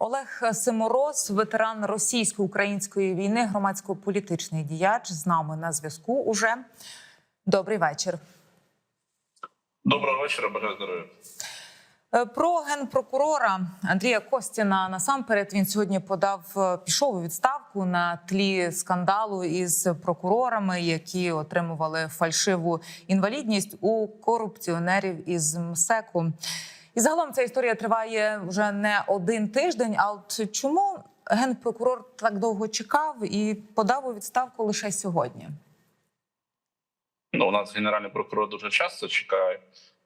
Олег Симороз, ветеран російсько-української війни, громадсько-політичний діяч, з нами на зв'язку. Уже добрий вечір. Доброго вечора, бажаю здоров'я. Е, Про генпрокурора Андрія Костіна насамперед він сьогодні подав е, пішов у відставку на тлі скандалу із прокурорами, які отримували фальшиву інвалідність у корупціонерів із МСЕКу. І загалом ця історія триває вже не один тиждень. А от чому генпрокурор так довго чекав і подав у відставку лише сьогодні? Ну, у нас генеральний прокурор дуже часто чекає.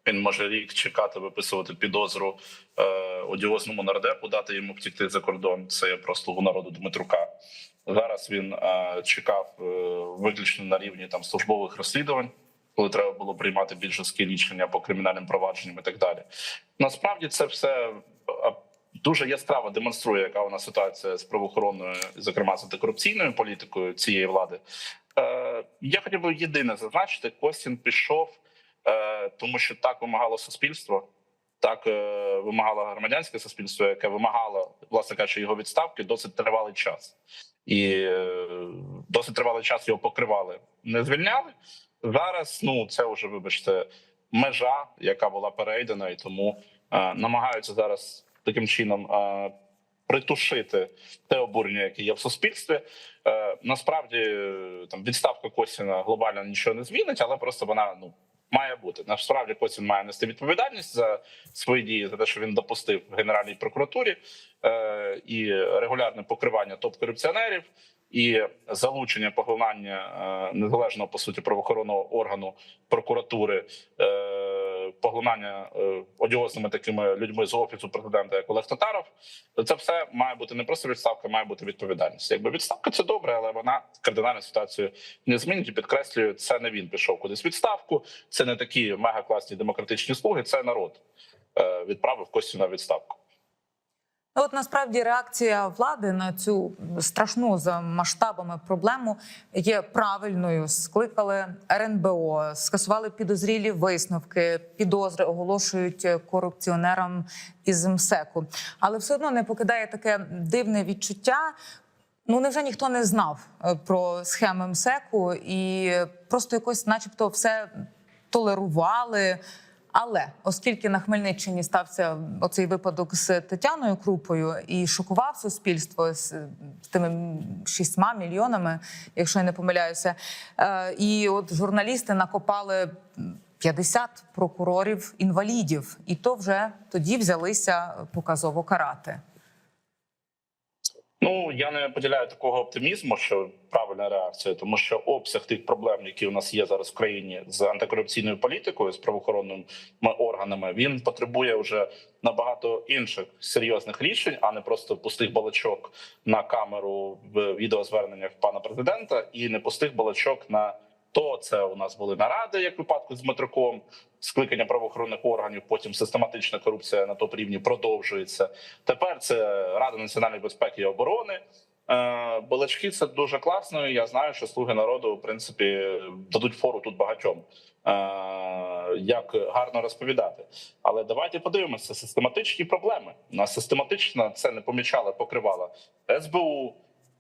Він може рік чекати, виписувати підозру е, одіозному нардепу, дати йому втікти за кордон. Це є про слугу народу Дмитрука. Зараз він е, чекав е, виключно на рівні там службових розслідувань, коли треба було приймати більш жорсткі рішення по кримінальним провадженням і так далі. Насправді це все дуже яскраво демонструє, яка у нас ситуація з правоохоронною, зокрема з антикорупційною політикою цієї влади. Е, я хотів би єдине зазначити: Костін пішов, е, тому що так вимагало суспільство, так е, вимагало громадянське суспільство, яке вимагало, власне кажучи, його відставки досить тривалий час, і е, досить тривалий час його покривали, не звільняли. Зараз ну це вже, вибачте, межа, яка була перейдена, і тому е, намагаються зараз таким чином е, притушити те обурення, яке є в суспільстві. Е, насправді там відставка Косіна глобально нічого не змінить, але просто вона ну має бути. Насправді Косін має нести відповідальність за свої дії, за те, що він допустив в Генеральній прокуратурі е, і регулярне покривання топ-корупціонерів. І залучення поглинання е, незалежного по суті правоохоронного органу прокуратури, е, поглинання е, одіозними такими людьми з офісу президента, як Олег Татаров, це все має бути не просто відставка, має бути відповідальність. Якби відставка це добре, але вона кардинальну ситуацію не змінить. І підкреслюю, це не він пішов кудись відставку. Це не такі мега класні демократичні слуги. Це народ відправив Костю на відставку. Ну, От насправді реакція влади на цю страшну за масштабами проблему є правильною. Скликали РНБО, скасували підозрілі висновки, підозри оголошують корупціонерам із МСЕКу. Але все одно не покидає таке дивне відчуття. Ну невже ніхто не знав е, про схеми МСЕКу і просто якось, начебто, все толерували. Але оскільки на Хмельниччині стався оцей випадок з Тетяною Крупою і шокував суспільство з, тими шістьма мільйонами, якщо я не помиляюся, е, і от журналісти накопали 50 прокурорів інвалідів, і то вже тоді взялися показово карати. Ну я не поділяю такого оптимізму, що правильна реакція, тому що обсяг тих проблем, які у нас є зараз в країні з антикорупційною політикою, з правоохоронними органами, він потребує вже набагато інших серйозних рішень, а не просто пустих балачок на камеру в відеозверненнях пана президента, і не пустих балачок на то це у нас були наради, як випадку з Дмитруком, скликання правоохоронних органів. Потім систематична корупція на топ рівні продовжується. Тепер це Рада національної безпеки і оборони. Е, Балачки це дуже класно. і Я знаю, що слуги народу в принципі дадуть фору тут багатьом. Е, Як гарно розповідати, але давайте подивимося систематичні проблеми. У нас систематично це не помічала, покривала СБУ,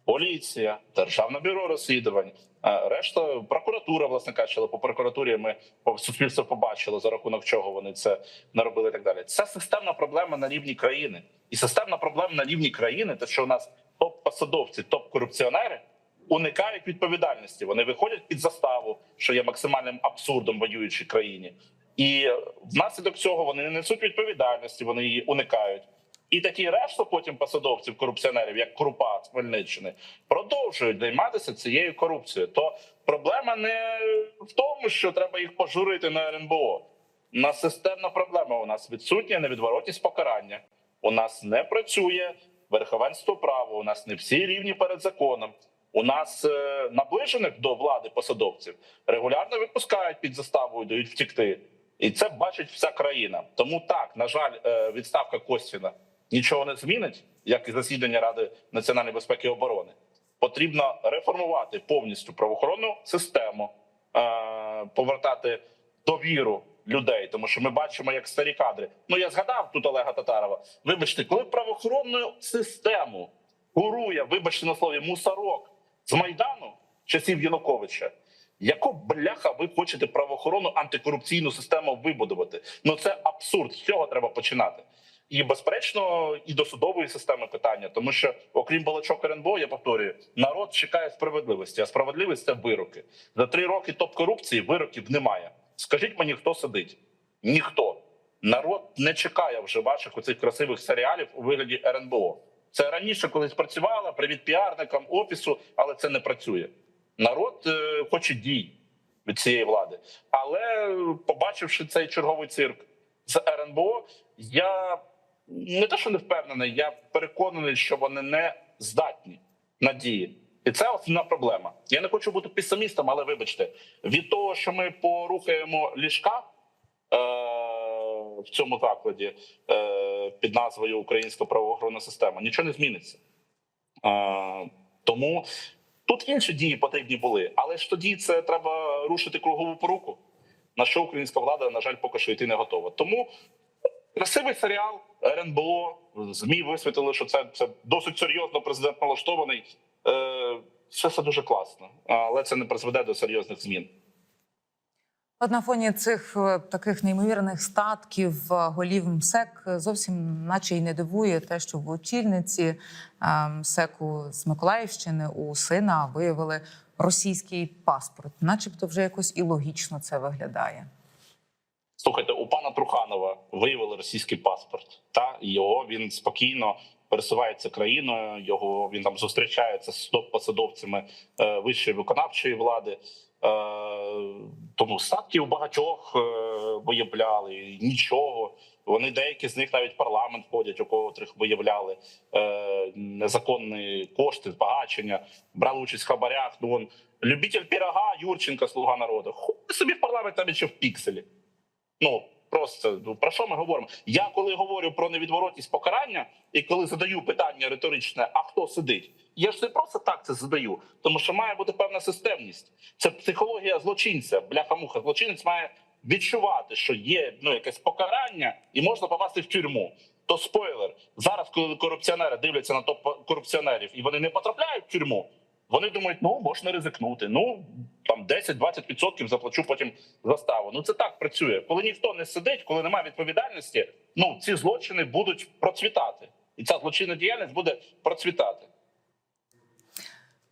поліція, державне бюро розслідувань. Решта прокуратура, власне кажучи, по прокуратурі ми по суспільство побачило за рахунок чого вони це наробили. І так далі. Це системна проблема на рівні країни, і системна проблема на рівні країни, те, що у нас топ-посадовці, топ-корупціонери уникають відповідальності. Вони виходять під заставу, що є максимальним абсурдом в воюючій країні, і внаслідок цього вони не несуть відповідальності, вони її уникають. І такі решта потім посадовців корупціонерів, як Крупа з Хмельниччини, продовжують займатися цією корупцією. То проблема не в тому, що треба їх пожурити на РНБО. У нас системна проблема. У нас відсутня невідворотність покарання. У нас не працює верховенство права. У нас не всі рівні перед законом. У нас е, наближених до влади посадовців регулярно відпускають під заставою, дають втікти, і це бачить вся країна. Тому так на жаль, е, відставка Костіна нічого не змінить, як і засідання Ради національної безпеки і оборони. Потрібно реформувати повністю правоохоронну систему, е, повертати довіру людей, тому що ми бачимо, як старі кадри. Ну я згадав тут Олега Татарова. Вибачте, коли правоохоронну систему курує, вибачте на слові, мусорок з майдану часів Януковича. Яку бляха ви хочете правоохоронну антикорупційну систему вибудувати? Ну це абсурд. З цього треба починати. І безперечно, і до судової системи питання, тому що, окрім балачок РНБО, я повторюю, народ чекає справедливості, а справедливість це вироки. За три роки топ корупції вироків немає. Скажіть мені, хто сидить? Ніхто. Народ не чекає вже ваших оцих красивих серіалів у вигляді РНБО. Це раніше колись працювало, привіт піарникам офісу, але це не працює. Народ е, хоче дій від цієї влади. Але е, побачивши цей черговий цирк з РНБО, я не те, що не впевнений, я переконаний, що вони не здатні на дії. І це основна проблема. Я не хочу бути песимістом, але вибачте, від того, що ми порухаємо ліжка е, в цьому закладі е, під назвою Українська правоохоронна система, нічого не зміниться. Е, тому тут інші дії потрібні були, але ж тоді це треба рушити кругову поруку. На що українська влада, на жаль, поки що йти не готова. Тому красивий серіал РНБО. ЗМІ висвітили, що це, це досить серйозно президент налаштований. Е, все це дуже класно, але це не призведе до серйозних змін. От на фоні цих е, таких неймовірних статків е, голів МСЕК е, зовсім наче й не дивує те, що в очільниці МСЕКу з Миколаївщини у сина виявили російський паспорт, начебто вже якось і логічно це виглядає. Слухайте, у пана Труханова виявили російський паспорт. Та його він спокійно пересувається країною. Його він там зустрічається з топ-посадовцями е, вищої виконавчої влади. Е, тому статки у багатьох е, виявляли нічого. Вони деякі з них навіть парламент ходять, у котрих виявляли е, незаконні кошти, збагачення, брали участь в хабарях. Ну он любитель пірога Юрченка, слуга народу. Хуй собі в парламент навіть ще в пікселі. Ну просто ну, про що ми говоримо? Я коли говорю про невідворотність покарання, і коли задаю питання риторичне, а хто сидить? Я ж не просто так це задаю, тому що має бути певна системність. Це психологія злочинця. Бляха-муха. Злочинець має відчувати, що є ну якесь покарання, і можна попасти в тюрму. То спойлер зараз, коли корупціонери дивляться на топ корупціонерів і вони не потрапляють в тюрму. Вони думають, ну можна ризикнути. Ну там 10-20% заплачу потім заставу. Ну це так працює. Коли ніхто не сидить, коли немає відповідальності, ну ці злочини будуть процвітати, і ця злочинна діяльність буде процвітати.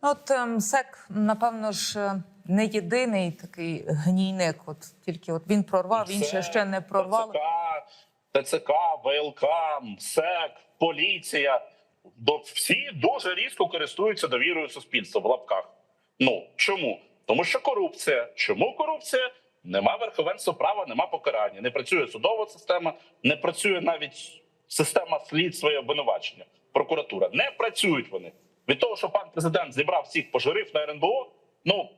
От е, МСЕК, напевно ж, е, не єдиний такий гнійник. От тільки от він прорвав, Це інше ще не прорвало. ТЦК, ТЦК, ВЛК, МСЕК, поліція. Всі дуже різко користуються довірою суспільства в лапках. Ну чому? Тому що корупція. Чому корупція? Нема верховенства права, нема покарання. Не працює судова система, не працює навіть система слідства і обвинувачення. Прокуратура не працюють вони від того, що пан президент зібрав всіх пожурив на РНБО. Ну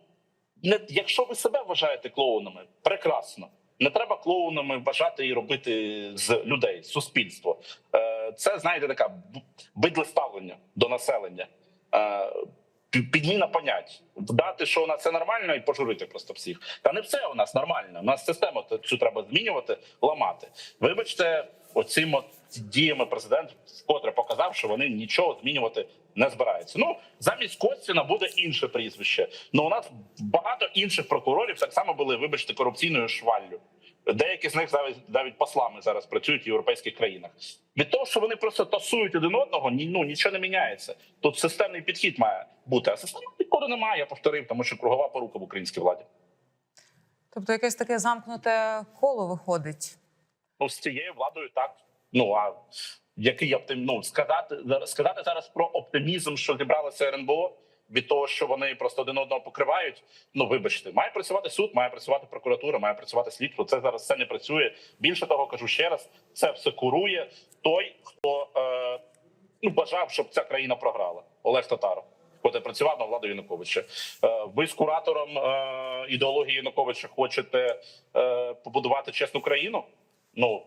не якщо ви себе вважаєте клоунами, прекрасно. Не треба клоунами вважати і робити з людей з суспільства. Це знаєте, така б- бидле ставлення до населення. Е, пі- Підміна понять, дати, що у нас це нормально, і пожурити просто всіх. Та не все у нас нормально. У нас систему цю треба змінювати, ламати. Вибачте, оцим от діями президент вкотре показав, що вони нічого змінювати не збираються. Ну замість Костіна буде інше прізвище. Ну у нас багато інших прокурорів так само були, вибачте, корупційною шваллю. Деякі з них навіть навіть послами зараз працюють в європейських країнах. Від того, що вони просто тасують один одного, ні, ну нічого не міняється. Тут системний підхід має бути. А системного підходу немає. Я повторив, тому що кругова порука в українській владі. Тобто, якесь таке замкнуте коло виходить. Ну з цією владою так. Ну а який оптим... ну, сказати сказати зараз про оптимізм, що зібралося РНБО від того, що вони просто один одного покривають. Ну вибачте, має працювати суд, має працювати прокуратура, має працювати слідство. Це зараз все не працює. Більше того, кажу ще раз, це все курує той, хто е, ну бажав, щоб ця країна програла. Олег Татаров. Коли працював на владу Януковича, Е, ви з куратором е, ідеології Януковича хочете е, побудувати чесну країну? Ну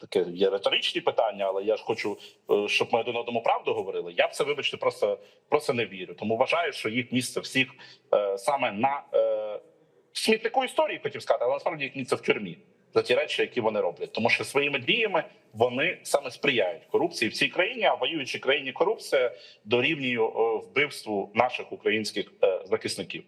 таке є риторичні питання, але я ж хочу, е, щоб ми один одному правду говорили. Я в це вибачте, просто просто не вірю. Тому вважаю, що їх місце всіх е, саме на е, смітнику історії, хотів сказати, але насправді їх місце в тюрмі. за ті речі, які вони роблять, тому що своїми діями вони саме сприяють корупції в цій країні. А в воюючій країні корупція дорівнює е, вбивству наших українських е, захисників.